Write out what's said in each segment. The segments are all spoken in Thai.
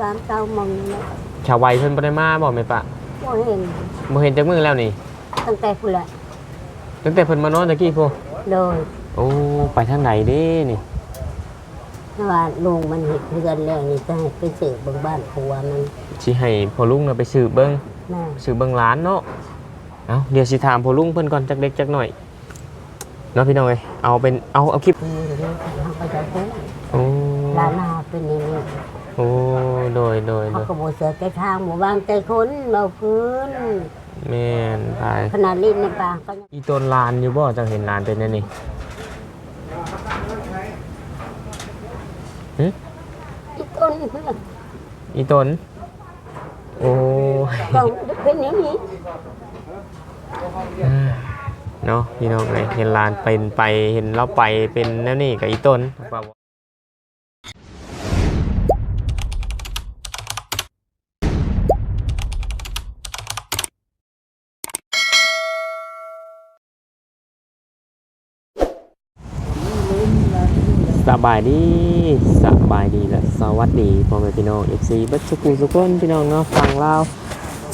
สามเก้าโมงนี่แหละชาวไวเพิ่นบ่ได้มาบ่แม่ปะบ่เห็นบ่เห็นจักมื้อแล้วนี่ ตั้งแต่พุ่นแหละตั้งแต่เพิ่นมานอนตะกี้พูโดยโอ้ไปทางไหนเด้นี่ถ้าว่าลุงมันเห็ดเพื่อนแล้วนี่จะให้ไปสืบเบิ่งบ้านผัวมันสิให้พ่อลุงน่ะไปสืบเบิ่งแม่สืบเบิ่งร้านเนาะเอาเดี๋ยวสิถามพ่อลุงเพิ่นก่อนจักเล็กจักหน่อยเนาะพี่น้องเอ้ยเอาเป็นเอาเอาคลิปนี่เรื่องเขาก็จะพูดโอ้ร้านอาหารเป็นอย่างนี้โอ้ โดยโดยโดเขายก็บ่เสือใจทางหมู่บ้านใจคนเบาพื้น แม่นไปขนาดลิ้นในปากก็ยังอีต้นลานอยู่บ่จังเห็นลานเป็นแนั่นนี่หึอีกต้นเพื่อนอีต้นโอ้ยก็เป็นอย่างนี้เนาะพี่น้องเลยเห็นลานเป็นไปเห็นเราไปเป็นแนั่นนี่กับอีต้นส บายดีสบายดีและสวัสดีพ่อแม่พี่น้องเอฟซีบัดสุกุสุกคนพี่น้องเนาะฟังเล่าว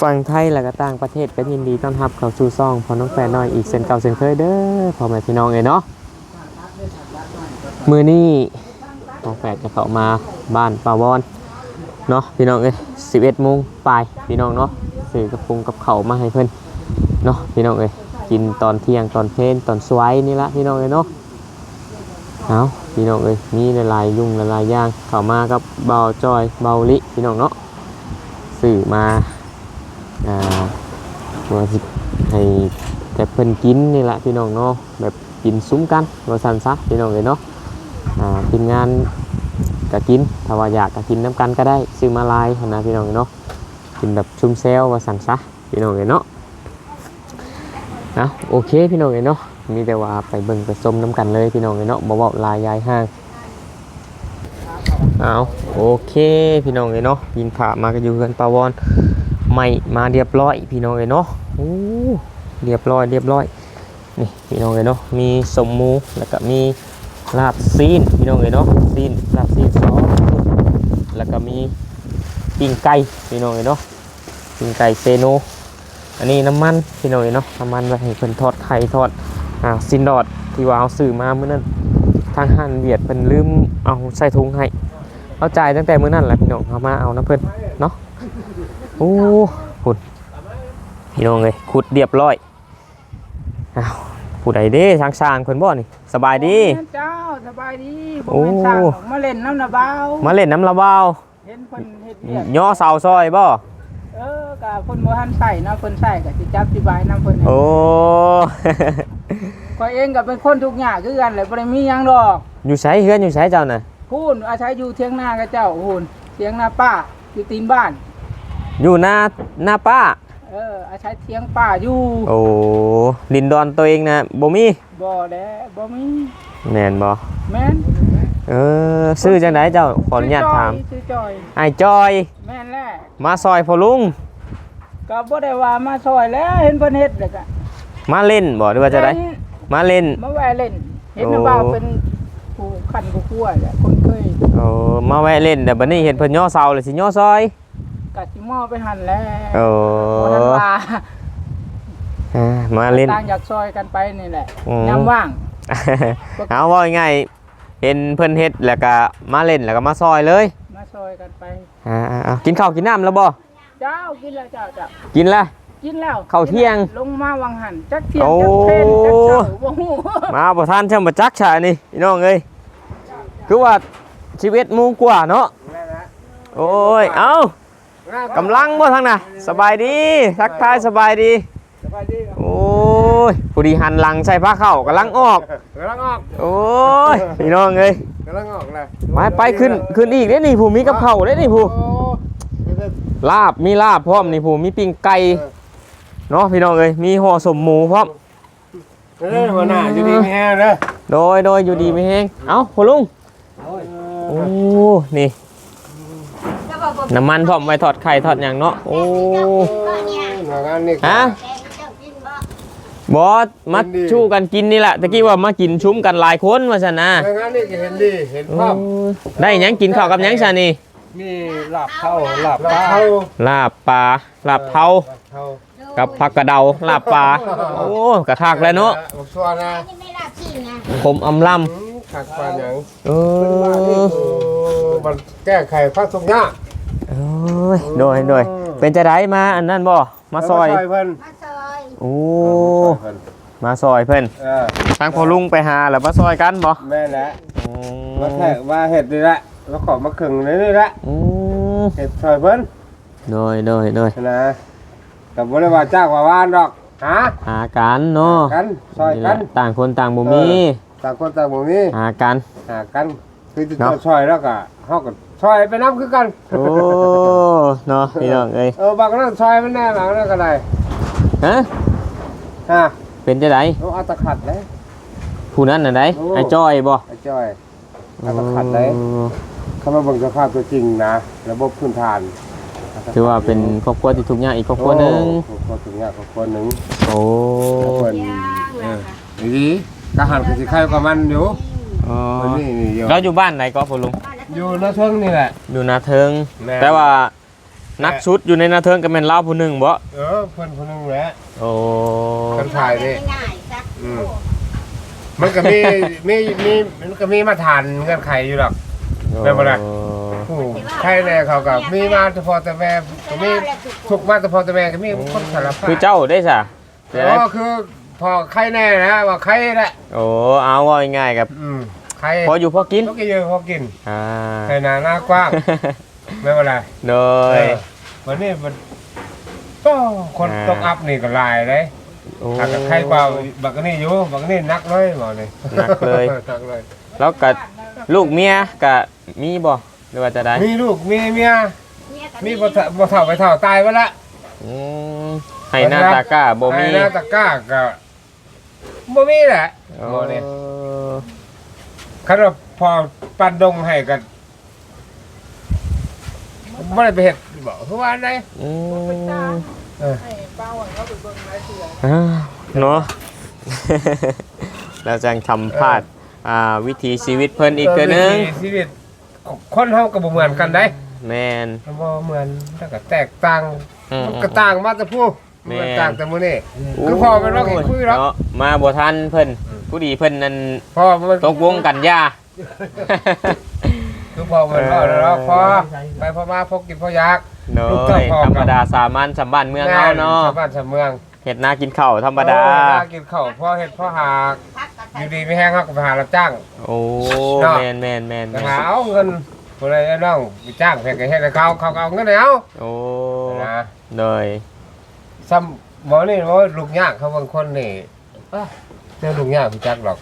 ฝั่งไทยและก็ต่างประเทศก็ยินดีต้อนรับเข้าสู่ซ่องพอน้องแฟนน้อยอีกเส้นเก่าเส้นเคยเด้อพ่อแม่พี่น้องเอ้ยเนาะมือนี้น้องแฟนจะเข้ามาบ้านปาวอนเนาะพี่น้องเอ้ย11โมงปลายพี่น้องเนาะซื้อกระปุงกับเขามาให้เพิ่อนเนาะพี่น้องเอ้ยกินตอนเที่ยงตอนเพลนตอนสวยนี่ละพี่น้องเอ้ยเนาะเอา พี่น้องเอ้ยมีหลายๆยุ่งหลายๆอย่างเข้ามากับเบาจอยเบาลิพี่น้องเนาะซื้อมาอ่าว่าสิให้แต่เพิ่นกินนี่แหละพี่น้องเนาะแบบกินซุ้มกันว่าสันซะพี่น้องเลยเนาะอ่าทีมงานก็กินถ้าว่าอยากก็กินน้ำกันก็ได้ซื้อมาลายนะพี่น้องเนาะกินแบบชุ่มเซลว่าสันซะพี่น้องเลยเนาะนะโอเคพี่น้องเลยเนาะ มีแต่ว่าไปเบิ่งไปส้มน้ำกันเลยพี่น้องเลยเนาะบ่เว้าลายยายห้างเอาโอเคพี่น้องเลยเนาะยินผ่ามาก็อยู่กันปาวอนไม่มาเรียบร้อยพี่น้องเลยเนาะโอ้เรียบร้อยเรียบร้อยนี่พี่น้องเลยเนาะมีสมมูแล้วก็มีลาบซีนพี่น้องเลยเนาะซีนลาบซีนสองแล้วก็มีปิ้งไก่พี่น้องเลยเนาะปิ้งไก่เซโนอันนี้น้ำมันพี่น้องเลยเนาะน้ำมันไว้ให้เพิ่นทอดไข่ทอด อ่าซินดอดที่ว่าเอาซื้อมาเมื่อนั้นทางหันเวียดเพิ่นลืมเอาใส่ถุงให้เอาจ่ายตั้งแต่มื้อนั้นแหละพี่น้องเอามาเอานะเพิ่นเนาะโอ้ขุดพี่น้องเลยขุดเรียบร้อยอ้าวผู้ใดเด้ช้างสร้างๆเพิ่นบ่นี่สบายดีเจ้าสบายดีโอ้ผมเป็นช่างหรอกมาเล่นน้ำนาเบามาเล่นน้ำละเบาเห็นคนเฮ็ดเวียกย่อเสาซอยบ่เออ กะคนบ่ทันใส่นะคนใส่ก็สิจับสิบายน้ำเพิ่นโอ้ ข้อยเองก็เป็นคนทุกอย่างคือกันแหละบ่ได้มีหยังดอกอยู่ไสเฮือนอยู่ไสเจ้าน่ะพูนอาศัยอยู่เถียงนากับเจ้าพูนเถียงนาป้าอยู่ตีนบ้าน อยู่หน้าหน้าป้า เอออาศัยเถียงป้าอยู่โอ้ดินดอนตัวเองนะบ่มีบ่แลบ่มีแม่นบ่แม่นเออซื้อจังไดเจ้าขออนุญาตถามชื่อจอยไอ้ายจอย แม่นแหละมาซอยพ่อลุง ก็บ่ได้ว่ามาซอยแล้วเห็นเพิ่นเฮ็ดแล้วก็มาเล่นบ่หรือว่าจะได้ มาเล่น มาแวะเล่น เห็นโอ้น้าบ่าวเป็นผู้ขันผู้คั่วแหละคนเคยโอ้มาแวะเล่นแต่บัดนี้เห็นเพิ่นย่อเสาเลยสิย่อซอยกะสิหม้อไปหั่นแล้วโอ้บ่ทันว่าอ่ามาเล่นต่างอยากซอยกันไปนี่แหละอืมยามว่างเอาว่าง่ายๆเห็นเพิ่นเฮ็ดแล้วก็มาเล่นแล้วก็มาซอยเลย มาซอยกันไปอ่าอ่ากินข้าวกินน้ำแล้วบ่ เจ้ากินแล้วเจ้าเจ้ากินแล้วกินแล้วข้าวเที่ยง ลงมาวังหันจักเที่ยงโอ้จักเพลนจักเช้าบ่ฮู้มาบ่ทันช่างบ่จักฉานี่พี่น้องเอ้ยคือว่าชีวิตมูกว่าเนาะโอ้ยเอ้ากำลังบ่ทางน่ะสบายดีทักทายสบายดีสบายดีโอ้ยผู้ดีหันหลังใส่ผ้าเข้าวกำลังออกกำลังออกโอ้ยพี่น้องเอ้ยกำลังออกเลยไปไปขึ้นขึ้นอีกเด้นี่ผู้มีกับข้าวเด้นี่ผู้โอ้ไม่ได้ ลาบมีลาบพร้อมนี่ผู้มีปิ้งไก่เนาะพี่น้องเอ้ยมีห่อสมหมูพร้อมเออหัวหน้าอยู่ดีมีแฮงเด้อโดยโดยอยู่ดีไม่แห้งเอ้าพ่อลุงโอ้นี่น้ำมันพร้อมไว้ทอดไข่ทอดอย่างเนาะโอ้หน่วยงานนี่ฮะบอสมาชู้กันกินนี่แหละตะกี้ว่ามากินชุ้มกันหลายคนว่าซะนะหน่วยงานนี่ก็เห็นดีเห็นโอ้ภาพได้หยังกินข้าวกับหยังซะนี่ มีลาบเข้าลาบเข้าลาบปลาลาบเทาเข้ากับผักกระเดาลาบปลาโอ้กระทากแล้วเนาะบอกชัวนะนี่ไม่ลาบขี้ไงผมอำลอืมขักปานหยังำเอเอออมันแก้ไขข้อทุกข์ยากโอ้ยโดยโดยเป็นจะได้มาอันนั้นบ่มาซอยเพิ่นมาซอยโอ้เพิ่นมาซอยเพิ่นเออทางพอลุงไปหาแล้วมาซอยกันบ่แม่นแหละอืมาแทกมาเห็ดนี่แหละ มาขอมาขึงนี่นี่แหละอืมเห็ดซอยเพิ่นโดยโดยโดยนะแต่บ่ได้ว่าจ้างว่าว่านดอกหาหากันเนาะกันซอยนี่กัแหนละต่างคนต่างบ่มีต่างคนต่างบ่มีหากันหากันคือจะเนาะซอยแล้วก็เฮาก็ซอยไปน้ำคือกันโอ้เนาะพี่น้องเอ้ยเออบางนั้นซอยมันแน่บางนั้นก็ได้ฮะฮะเป็นจะไดเอาเอาตะขัดเลยผู้นั้นน่ะไดโอ้ไอ้จ้อยบ่ไอ้จ้อยเอาตะขัดเลย โอ้เข้ามาเบิ่งสภาพตัวจริงนะ ระบบพื้นฐานถือว่าเป็นครอบครัวที่ทุกข์ยากอีกครอบครัวหนึงโอ้ครอบครัวถึงยากครอบครัวหนึงโอ้ครอบครัวหนึ่งย่างแล้วก็ดีกะหันก็สิไข่กว่ามันอยู่อ๋อมันนี่นี่อยู่เราอยู่บ้านไหนก็พ่อลุง อยู่ในเทิงนี่แหละ อยู่นาเทิง แม่ แต่ว่านักชุดอยู่ในนาเทิงก็เป็นเล่าวผู้หนึ่งบ่เออเพิ่นคนนึงแหละ โอ้คนถ่ายนี่ ง่ายๆสักอืม มันก็มี มีมีมันก็มีมาทานเงื่อนไขอยู่หรอก แม่นบ่ล่ะผู้ใครแน่เขาก็มีมาเฉพาะแต่แม่ก็มีทุกมาเฉพาะแต่แม่ก็มีคนสารพัดคือเจ้าได้สะจะอ๋ได้อคือพอใครแน่นะว่าใครแหละโอ้เอาว่าง่ายๆกับอืมใครพออยู่พอกินต้องกินเยอะพอกินอ่าใครหนาหน้ากว้างไม่เป็นไรโดเอยอวันนี้มันก็คนอ่าตกอัพนี่ก็หลายเลยโอ้หากกับใครเปล่าบักนี่อยู่บักนี่นักเลยหมอนี่หนักเลยนักเลยแล้วกับ ลูกเมียกับมีบ่หรือว่าจะได้มีลูกมีเมียเนี่ยก็มีบ่เฒ่าบ่เฒ่าไปเฒ่าตายไปละอืมให้หน้าตาก้าบ่มีไอ้หน้าตะกร้าก็บ่มีแหละโอ้บ่นี่คันว่าพอปันดงให้กันบ่ได้ไปเฮ็ดบ่คือว่าไดอืมเออให้เป้าอะเขาไปเบิ่งรายเสืออ่าเนาะเราจะทำพลาด อ่าวิถีชีวิตเพิ่นอีกเทื่อนึงวิถีชีวิตคนเฮาก็บ่เหมือนกันได้แมนมันบ่เหมือนแล้วก็แตกต่างอืม มันก็ต่างมาแต่ผู้แม่ มันต่างแต่มื้อนี้โอ้คือพอมันว่าเห็นคุยแล้วเนาะมาบ่ทันเพิ่นผู้ดีเพิ่นนั่นพอมันตกวงกันยา คือพอมันว่าแล้วพอไปพอมาพกกินพออยาก เนาะลูกเจ้าพ่อธรรมดาสามัญสำบ้านเมืองเฮาเนาะชาวบ้านชาวเมืองเฮ็ดนากินข้าวธรรมดา เออหกินข้าวพ่อเฮ็ดพ่อหากพักกับ อยู่ดีไม่แห้งเฮาก็ไปหารับจ้าง โอ้เนาะ แมนแมนแมนไปหาเอาเงินผู้ใดน้องไปจ้างเพิ่นก็เฮ็ดให้เขาเขาก็เอาเงินให้เอาโอ้นะเลยซ้ำบ่นี่บ่ลูกยากเขาบางคนนี่เอ้อเจอลูกยากพี่จักหรอก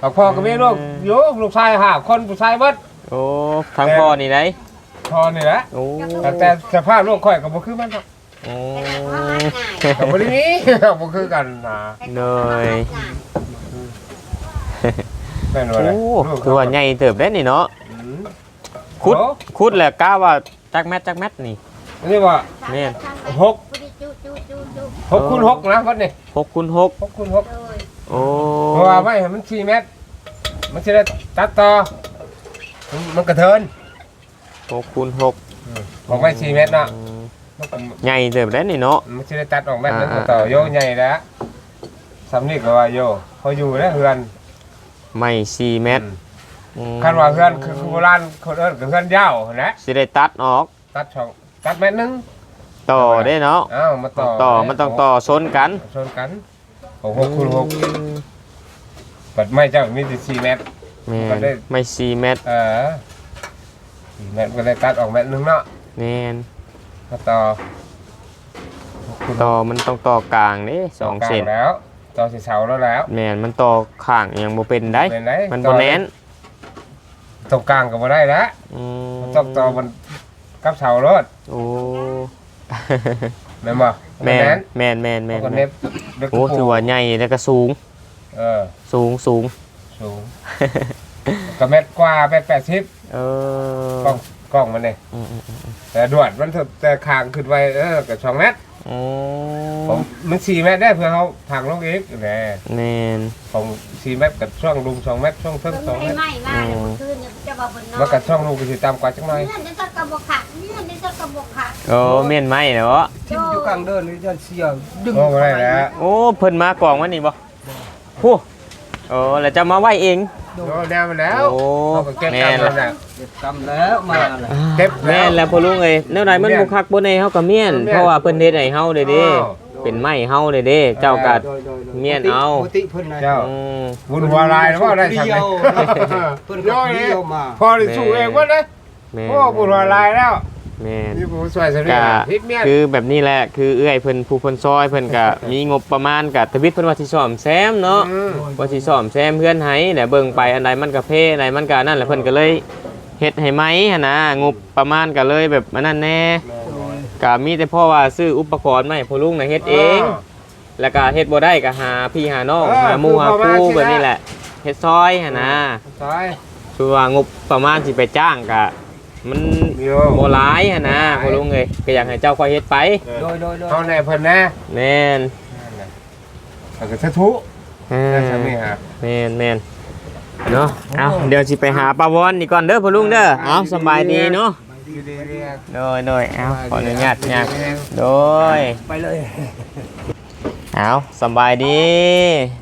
เอาพ่อก็มีลูกอยู่ลูกชายห้าคนผู้ชายเบิดโอ้ทั้งพ่อนี่ได้พ่อนี่แหละโอ้แต่แต่สภาพลูกข่อยก็บ่คือมันหรอกโอ้ ก็บ่ได้มีบ่คือกันนะเลยแม่นโอ้ว่าอะไรลูกคือว่าใหญ่เติบได้นี่เนาะอืมคุดโอ้คุดแหละกล้าว่าจักแมทจักแมทนี่อันนี้ว่าแม่นหกจุจุจุจุหกคูณหกนะวัดนี่หกคูณหกหกคูณหกโดยโอ้เพราะว่าไม่ให้มัน4เมตร มันสิได้ตัดต่อมันมันกระเทินหกคูณหกบอกไม่4เมตรเนาะอื มมันก็ใหญ่เติบได้นี่เนาะ มันสิได้ตัดออกแมตรหนึงอ่า ต่อโยใหญ่แล้วสำนี่ก็ว่าโยเขาอยู่แล้วเฮือนไม่สี่เมตรอืมคันว่าเฮือนคือคือโบราณคนเอิ้นก็เฮือนยาวนะสิได้ตัดออกตัดช่องตัดเมตรหนึงต่อได้เนาะอ้าวมาต่อต่อมันต้องต่อซนกันชนกันหกหกคูณหกปัดไม่เจ้ามีแต่สี่เมตร แม่ก็ได้นไม่สี่เมตรเออสี่เมตรก็ได้ตัดออกเมตรหนึงเนาะ แม่น มาต่อหกคูณหกต่อมันต้องต่อกลางเด้สองกลาเซนแล้ว ต่อสีเสาแล้วแล้วแม่นมันต่อข้างยังบ่เป็นได้ เป็นไรมันบ่แน่นตรงกลางก็บ่ได้แล้วอืมต้องต่อมันกับเสารถโอ้แม่นบ่แม่แน่นแม่นแม่นแม่แม่นก็แม่เน็นบเด็กโอ้ถือว่าใหญ่แล้วก็สูง เออ สูงสูงสูงก็เม็ดกว่าเม็ดแปดสิบเออ กล้องกล้องมันเนี่ยอืมอืมอืมแต่ด่วนมันแต่คางขึ้นไว้เออกับสองเมตรอืผมมมันสี่เมตรได้เพื่อเขาทางลงอีกแหน่แม่นผมสี่เมตรกับช่วงลุมสองเมตรช่วงเพิ่งเพิ่งสองเมให้ตรไหม้มาเดี๋ยวคืนเนี่ยจะว่าเพิ่นนอนมันก็ช่องลูกก็สิตามกว่าจังหน่อยเนี่ยเดี๋ยวจะกระบอกขาดเนี่ยเดี๋ยวจะกระบอกขาดโอ้เม่นไหมเนาะทิ่มอยู่กลางเดินนี่จะเสียดึงโอ้บ่ได้แล้วโอ้เพิ่นมากองวันนี้บ่โอ้โอ้แล้วจะมาไหวเอง โอ้แนวมาแล้วโอ้เขาก็เก็บแม่ตามนนั่นน่ะเก็บกำแล้วมาเลยเก็บแล้วแม่นแล้วพ่อลุงเอ้ยแนวใดมันบ่คักบ่ในเฮาก็เมียนเมียนเพราะว่าเพิ่นเฮ็ดให้เฮาเด้เด้อ้าวเป็นไม้เฮาเด้เด้เจ้าก็เมียนเอาปกติเพิ่นนะเจ้าอืมบุญหัวลายแล้วก็ได้ทำเดีไงยวเพิ่นก็เดียวมาพอได้สู้เองว่าเลยแม่นโอ้บุญหัวลายแล้ว แม่นนี่ผมสวยสุดเลยก็พิษเมียนคือแบบนี้แหละคือเอื้อยเพิ่นผู้เพิ่นซอยเพิ่นก็มีงบประมาณกับทวิตเพิ่นว่าสิซ่อมแซมเนาะอืมว่าสิซ่อมแซมเพื่อนให้แต่เบิ่งไปอันใดมันก็เพอันใดมันก็นั่นแหละเพิ่นก็เลยเฮ็ดให้ไหมหั่นนะงบประมาณก็เลยแบบอันนั้นแน่ก็มีแต่พ่อว่าซื้ออุปกรณ์มาให้พ่อลุงน่ะเฮ็ดเอง แล้วก็เฮ็ดบ่ได้ก็หาพี่หาน้องเออหาหมู่หาคือประมาณคู่สิแบบนี้นะแหละเฮ็ดซอยหั่นนะซอยคือว่างบประมาณสิไปจ้างก็ มันโยบ่หลายหั่นนะพ่อลุงเอ้ยก็อยากให้เจ้าค่อยเฮ็ดไปโดยโดยโดยเอาในเพิ่นนะแม่นแล้วก็สะทุเอได้อทำนี่ฮะ แม่นแม่นเนาะเอาเดี๋ยวสิไปหาปลาวอนนี่ก่อนเด้อพ่อลุงเด้อเอาสำบายดีเนาะอยู่ดีเรียกโดยโดยเอาขออนุญาตยากโดย ไปเลย เอาสำบายดี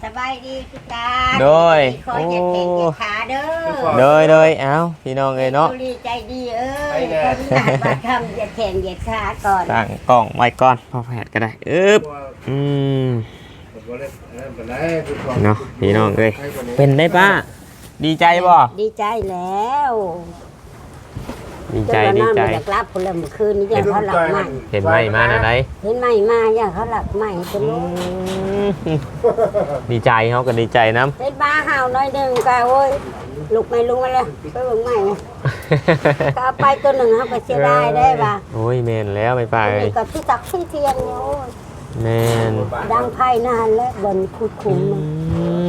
สบายดีพี่ตาโดยคอยเหยียดแขนเหยียดขาเด้อโดยโดยเอาพี่น้องเอ้ยเนาะสุรีใจดีเอ้ยคนหนาบาทำเหยียดแขนเหยียดขาก่อนตั้งกล้องไว้ก่อนพอแผดก็ได้อึ๊บอืมเนาะพี่น้องเอ้ยเป็นได้ป้าดีใจบ่ดีใจแล้ว ดีใจดีใจจนวันนั้นมันอยากรับคนละเมื่อคืนนี้อยากเขาหลับใหม่เห็นไหมมาไหนไหนเห็นไหมมาอยากเขาหลับใหม่จนรู้ดีใจเขาก็ดีใจน้เห็นบ้าห่าวน้อยหนึ่งก็โอ้ยลุกไม่ลุกมาเลยไปเบิ่งใหม่นะำก็เอาไปตัวหนึ่งเขาก็เสียดายได้ป่ะโอ้ยแมนแล้วไม่ไปนี่ก็ที่ตักที่เทียนอยู่แมนดังไพ่นานแล้วบนคุดคุ้มอืม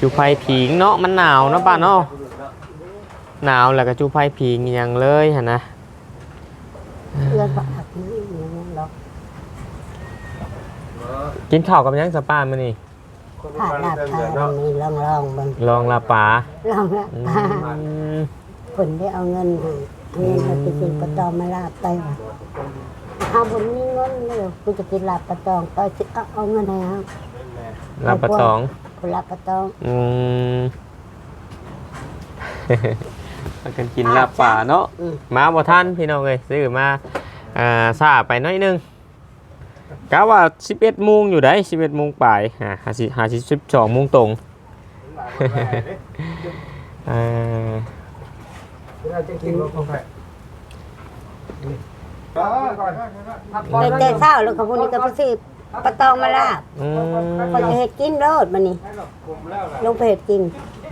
จูไฟผิงเนาะมันหนาวเนาะป้าเนาะ หนาวแล้วก็จูไฟผิงอหย่างเลยฮะนะเพื่อนก็อักนี่อย่างนั้นหรอกกินข้าวกับหยังสป้ามานี่ผ่าลาบทามีลองลองๆเบิ่งลองลาป๋าลองละอืผ่ามผลได้เอาเงินให้เอาเงินมาไปกินปลาตองมาลาบไปว่ะเอาผมมีเงินเลยกูจะกินลาบปลาตองก็สิเอาเอาเงินให้เขาลาปลาตองคนลาบปลาตองอืมมากันกินลาบป่าเนาะอืม มาบ่ท่านพี่น้องเอ้ยซื้อมาอ่าซาไปหน้อยหนึงกะว่า 11โมงอยู่ได้11โมงปลายอ่าหาสิหาสิ12โมงตรง อ่าเราจะกินว่าไปเป็นแต่เศร้าแล้วเขาพวกนี้ก็ไปซื้อ ปลาตองมาลาบอืมคนจะเห็ดกินโลดมานี่ลงไปเห็ดกิน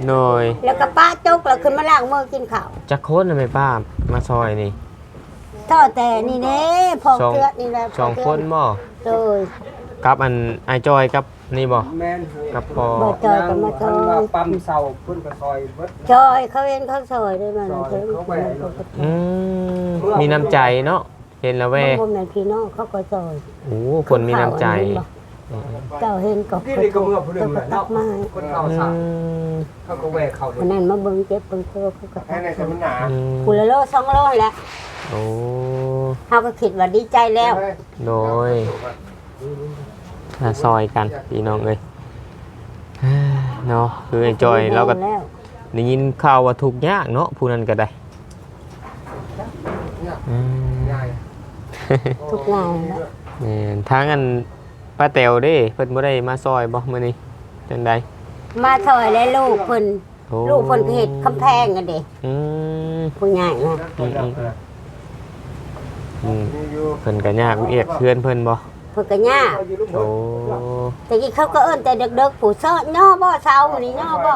หน่อยแล้วก็ป้าจกแล้วขึ้นมาล้างมือกินข้าวจักโคนทำไมป้ามาซอยนี่ทอดแต่นี่เน่พองสองเกลือนี่แหละสองคนบ่โดยกับอันไอจอยกับนี่บ่แม่นกับพอบ่จอยก็มาซทอยว่าปั๊มเสาเพิ่นก็ซอยเบิดจอยเขาเห็นเขาซอยได้มาซอยเพิ่นเขาไปอืมมีน้ำใจเนาะ เห็นแล้วแว่บางคนแม่นพี่น้องเขาก็ซอยโอ้คนมีน้ำใจเจ้าเห็นก็นี่นี่ก็เมื่อผู้หนึเจ้างก็แหละตัเนาะกมาให้คนเข้าอืสามมเขาก็แวะเข้าเลคนยนั้นมาเบิ่งเจ็บเบิ่งเธอเขาก็ให้ตักในสมนาอืมกุละโลสองโลแหละโอ้เขาก็คิดว่าดีใจแล้ว โดยมาซอยกันพี่น้องเอ้ยเนาะคือไอจอยเราก็แล้วได้ยินข่าวว่าทุกข์ยากเนาะผู้นั้นก็ได้อืม ทุกงานแล้วแม่นทางอันป้าแตวเด้เพิ่นบ่ได้มาซอยบ่มื้อนี้จังไดมาซอยแล้วลูกเพิ่นโอ้ลูกเพิ่นก็เฮ็ดกำแพงกันเด้อืมผู้ใหญ่นะอืมอืมอืมเพิ่นก็ยากเอียกเพื่อนเพิ่นบ่เพิ่นก็ยากโอ้แต่กี้เขาก็เอิ้นแต่เด็กๆผู้ซ้อย่อบ่เซานี่ย่อบ่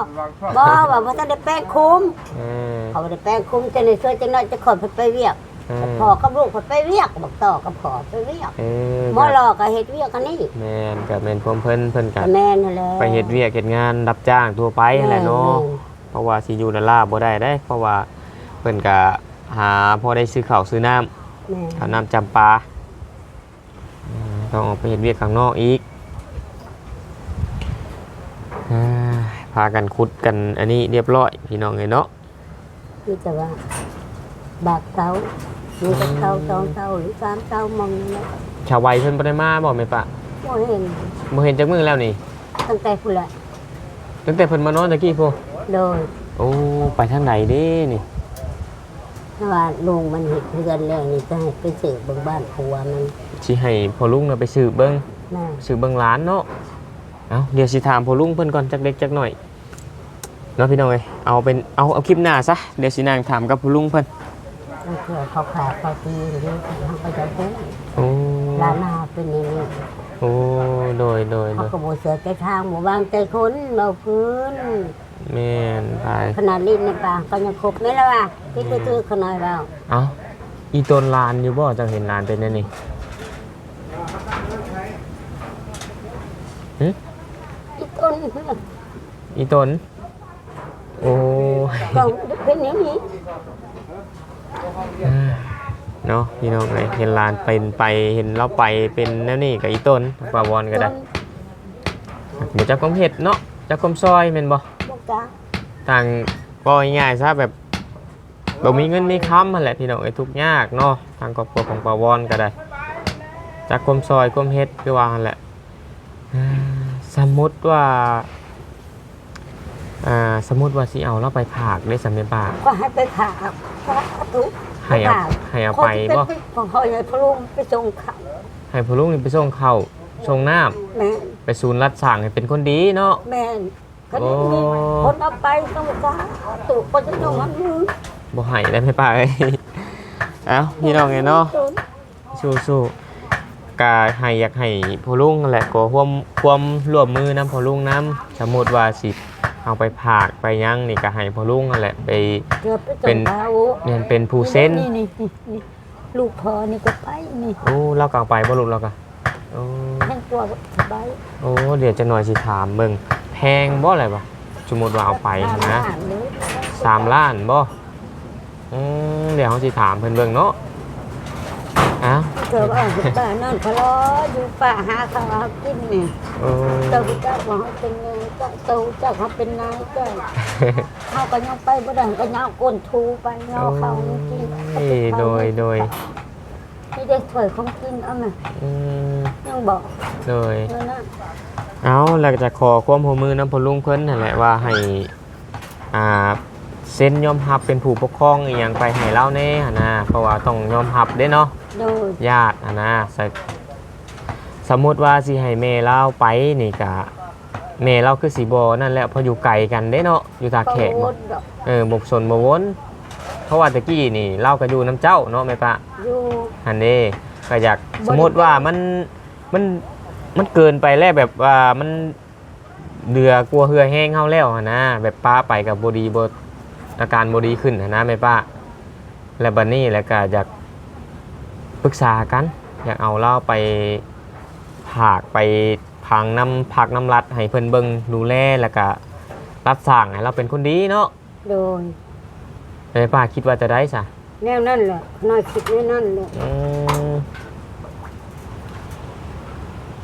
บ่ว่าบ่ทันได้แป้งคุมเออเขาบ่ได้แป้งคุมจะได้ช่วยจังน้อยจะขอเพิ่นไปเวียกเออ พ่อกับลูกเพิ่นไปเวียกบอกต่อกับพ่อไปเวียกเออหมอรอก็เฮ็ดเวียกอันนี้แม่นก็แม่นพวกเพิ่นเพิ่นก็ก็แม่นนั่นแหละไปเฮ็ดเวียกเฮ็ดงานรับจ้างทั่วไปนั่นแหละเนาะเพราะว่าสิอยู่นนลาบ่ได้ได้ เพราะว่าเพิ่นก็หาพอได้ซื้อข้าวซื้อน้ำแม่ข้าวน้ำจำปาอืมต้องออกไปเฮ็ดเวียกข้างนอกอีกอ่าพากันขุดกันอันนี้เรียบร้อยพี่น้องเอ้ยเนาะคือแต่ว่าบากเสา มีแต่เสาสองเสาหรือสามเสามองนี่แหละชาวไวเพิ่นบ่ได้มาบ่แม่ปะบ่เห็นบ่เห็นจักมื้อแล้วนี่ ตั้งแต่ผู้ละตั้งแต่เพิ่นมานอนตะกี้พูโดยโอ้ไปทางไหนเด้นี่ถ้าว่าลุงมันเห็ดเพื่อนแล้วนี่จะให้ไปสืบเบิ่งบ้านผัวมันสิให้พ่อลุงน่ะไปสืบเบิ่งน่ะสืบเบิ่งร้านเนาะเอ้าเดี๋ยวสิถามพ่อลุงเพิ่นก่อนจักเล็กจักหน่อยเนาะพี่น้องเอ้ยเอาเป็นเอาเอาคลิปหน้าซะเดี๋ยวสินั่งถามกับพ่อลุงเพิ่นมัน เผื่อเขาขาดเขาตีหรือเขาก็จะพูดโอ้ร้านาเป็นอย่างนี้โอ้โดยโดยโดเขายก็บ่เสือใจทางบ่วางใจคนเราพื้น แม่นไปขนาดลิ้นในปากก็ยังครบไม่แล้วว่ะที่ตื้อๆเขาน้อยเบาเอ้าอีต้นลานอยู่บ่จังเห็นลานเป็นนั่นนี่อีกต้นอีต้นโอ้ก็เป็นอย่างนี้ เนาะพี่น้องเอ้ยเห็นลานเป็นไปเห็นเราไปเป็นแนวนี้กับอีต้นปลาวอนก็ได้เดี๋ยวจะความเห็ดเนาะจะความซอยแม่นบ่ลูกจ้าต่างก็ง่ายๆซะแบบบ่มีเงินมีค้ำนั่นแหละพี่น้องไอ้ทุกข์ยากเนาะทางครอบครัวของปาวอนก็ได้จากความซอยความเฮ็ดคือว่าหั่นแหละอ่าสมมุติว่าอ่าสมมุติว่าสิเอาเราไปผากได้สำเร็จป่าก็ให้ไปผ่าพระทุก ให้เอาให้เอาไปบ่ของเขาให้พระลุงไปส่งเขาให้พ่อลุงนี่ไปส่งข้าวส่งน้ำแม่นไปศูนย์รัดสั่งให้เป็นคนดีเนาะแม่นก็นี่มีคนเอาไปต้องจ้าตุกก็จะต้องมันมือบ่ให้ได้ไหมป้าเอ้ยเอ้าพี่น้องไงเนาะสู้สู้กาให้อยากให้พ่อลุงนั่นแหละก็ร่วมความร่วมมือนํพ่อลุงนํสมมุติว่าสิ เอาไปผากไปหยังนี่ก็ให้พ่อลุงนั่นแหละไป เกือบไปส่เป็งนเขาเนี่ยเป็นผู้เส้นนี่นี่นี่นี่ลูกพอนี่ก็ไปนี่โอ้เราก็เอาไปบ่ลูกเราก็โอ้แม่งตัวสบายโอ้เดี๋ยวจะหน่อยสิถามเบิ่งแพงบ่อะไรบ่สมมุติว่าเอาไปนะอ่านเลยสามล้านบ่อืมเดี๋ยวเฮาสิถามเพิ่นเบิ่งเนาะอ้าว เกิดว่าป่านอนเขาล้ออยู่ป่าหาข้าวหากินนี่โอ้เจ้าเจ้าว่าเขาเป็นไงเจ้าเจ้าเจ้าเขาเป็นนายเจ้าเขาก็ยังไปบ่ได้ก็ยังเอาก้นทูไปเงาเขากินโอ้ยโดยโดยนี่ได้ถวยของกินเอาไหมอืมยังบอกโดยนั่นนะเอาแล้วก็จะขอความร่วมมือน้ำพอลุงเพิ่นนั่นแหละว่าให้ อ่า เซ็นยอมรับเป็นผู้ปกครองอีหยังไปให้เล่าแน่หั่นนะเพราะว่าต้องยอมรับเด้เนาะ โดยญาติหั่นนะใส่สมมุติว่าสิให้แม่เล่าไปนี่ก็แม่เราคือสิบ่นั่นแหละเพออยู่ไกลกันเด้เนาะอยู่ตาแขกบ่บ่ดดอกเออบ่สนบ่วนเพราะว่าตะกี้นี่เล่าก็อยู่น้ำเจ้าเนาะแม่ปะอยู่หันเด้ก็อยากบ่ได้สมมติว่ามันมันมันเกินไปแล้วแบบว่ามันเดือกลัวเหือแห้งเข้าแล้วหั้นนะแบบป้าไปกับบดีบ อาการบดีขึ้นหั้นนะแม่ป้า และบันนี้แล้วก็อยากปรึกษากัน อยากเอาเล่าไปผากไปพังน้ำผักน้ำรัดให้เพิ่นเบิงดูแลแล้วก็รับสั่งให้เราเป็นคนดีเนาะโดยแม่ป้าคิดว่าจะได้สะแนวนั่นแหละน้อยคิดแนวนั่นแหละอืม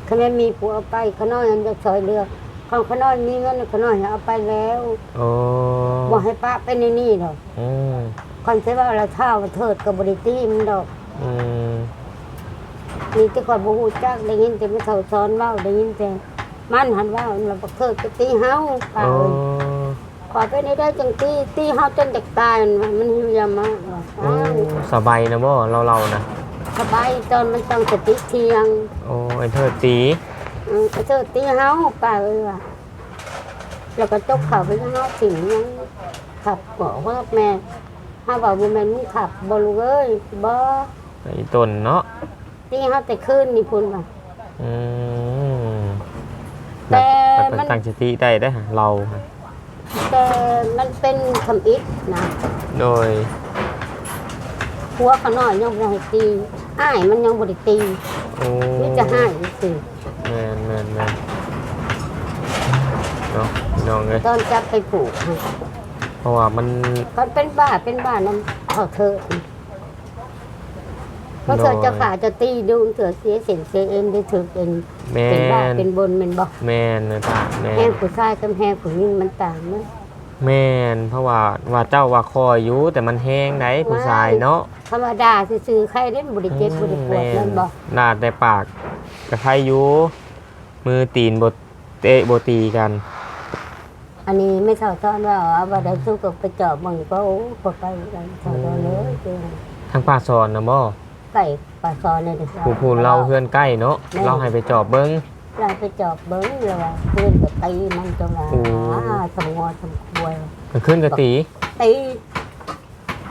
คะแนนมีผัวเอาไปขน้อยมันจะซอยเรือ ของขน้อยมีเงินขน้อยเอาไปแล้วโอ้บอกให้ป้าไปในนี่ดอกอืมคนใช้ว่าเราเท่าเถิดกับบริตี้มันดอกอืมมีแต่ก่อนบูฮูจักได้ยินแต่ไม่เท่าซ้อนเว่าได้ยินแต่มันหันว่าเราบอกเถิดจะตีเฮาเปล่าโอ้เอ้ยขอไปในได้จังตีตีเฮาจนเด็กตายมันมันหิวยามากว่าโอ้อ้าวสบายนะบ่เราเรานะสบายตอนมันต้องสติเที่ยงโอ้ไอเธอตี เออเถิดตีเฮาเปล่าเอ้ยว่ะแล้วก็จกเข่าไปยังเฮาสิงยังขับบอกว่าแม่ถ้าบอกว่าแม่มึงขับบอลูกเอ้ยบอไอต้นเนาะตีเฮาแต่คืนนี่พุ่นว่ะอืมแต่แบบมันตั้งสติได้ได้อฮะเราฮะแต่มันเป็นคำอิดนะโดยหัวเขาน้อยยังบ่ได้ตีอ้ายมันยังบ่ได้ตีโอ้ นี่จะให้สิ แมนแมนแมนเนาะพี่น้องเลยตอนจับไปปลูกให้เพราะว่ามันตอนเป็นบ้าเป็นบ้านั้นเขาเธอเพราะเธอเจะขาจะตีดูเธอเสียเสียงเสียเอ็นได้ถือเป็นแมเป็นบ้านเป็นบนเป็นบ่แมนนะป้าแมแห้นงผู้ชายกับแห้งผู้หญิงมันต่างนะโแม่นเพราะว่าว่าเจ้าว่าคอยอยู่แต่มันแห้งได้ผู้ชายเนาะธรรมดาซื่อๆใครเล่นบ่ได้เจ็บบ่ได้ปวดนั่นบ่หนาแต่ปาก กับใครอยู่มือตีนบเตะบตีกัน อันนี้ไม่เท่าตอนว่าเอาบ่ได้สู้กับไปเจาะมึงก็โอ้บ่ไปกันเท่าตอนเลยเจ้าทางป่าซอนนะบ่ไก่ปลาซอนเนี่ยเด้อผู้พูนเราเพื่อนใกล้เนาะเราให้ไปจอบเบิ้งเราไปเจาะเบิ้งแล้วว่าเพื่อนก็ตีมันจนว่าโอ้สมงอสมควรก็ขึ้นกะตีตี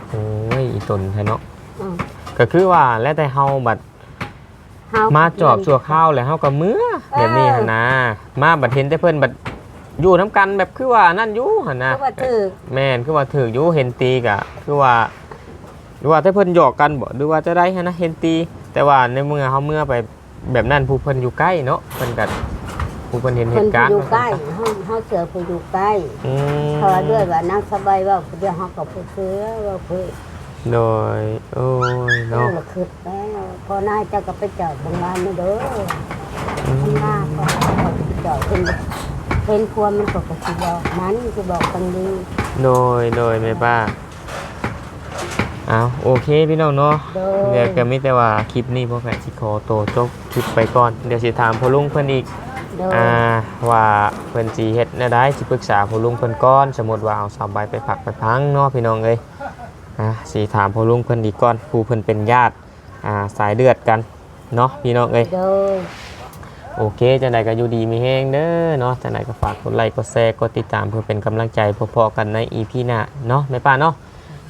โอ้ยอีตนแท้เนาะอืมก็คือว่าแล้วแต่เฮาบัด เฮมาจอบชั่วข้าวแล้วเฮาก็เมื่อแบบนี้หั่นนะมาบัดเห็นแต่เพิ่นบัดอยู่น้ำกันแบบคือว่านั่นอยู่หั่นนะเพราะว่าถือแม่นคือว่าถืออยู่เห็นตีกะคือว่าหรือว่าถ้าเพิ่นหยอกกันบ่หรือว่าจะได้ฮะนะเห็นตี แต่ว่าในเมื่อเฮาเมื่อไปแบบนั้นผู้เพิ่นอยู่ใกล้เนาะเพิ่นก็ผู้เพิ่นเห็นเหคนตุที่การณ์อยู่ใกล้เฮาเฮาเสือผู้อยู่ใกล้อืมเพราะว่าด้วยว่านั่งสบายว่าเดี๋ยวเฮาก็ผู้เสือว่าเพื่อ โดยโอ้ยเนาะเนาะคือแล้วพอนายเจ้าก็ไปเจาะบางงานนี่เด้ออืมข้างหน้าก็เอาไปเจาะเป็นเป็นควรมันก็ก็สิบอกนั้นสิบอกกันดีโดยโดยแม่ป้าเอาโอเคพี่น้องเนาะโดเดี๋ยวยก็มีแต่ว่าคลิปนี้พ่อแม่สิขอโตวจบคลิปไปก่อนเดี๋ยวสิถามพ่อลุงเพิ่นอีกโดยอ่าว่าเพิ่นสิเฮ็ดแนวใดสิปรึกษาพ่อลุงเพิ่นก่อน สมมุติว่าเอาสาวใบไปผักไปพังเนาะพี่น้องเอ้ย อ่าสิถามพ่อลุงเพิ่นอีกก่อนผู้เพิ่นเป็นญาติอ่าสายเลือดกันเนาะพี่น้องเอ้ย โดย โอเคจังใดก็อยู่ดีมีแฮงเด้อเนาะจังใดก็ฝากกดไลค์กดแชร์กดติดตามเพื่อเป็นกำลังใจพอๆกันใน EP หน้าเนาะแม่ป้าเนาะ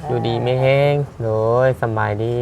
อยู่ดีมีแฮงโดยสำบายดี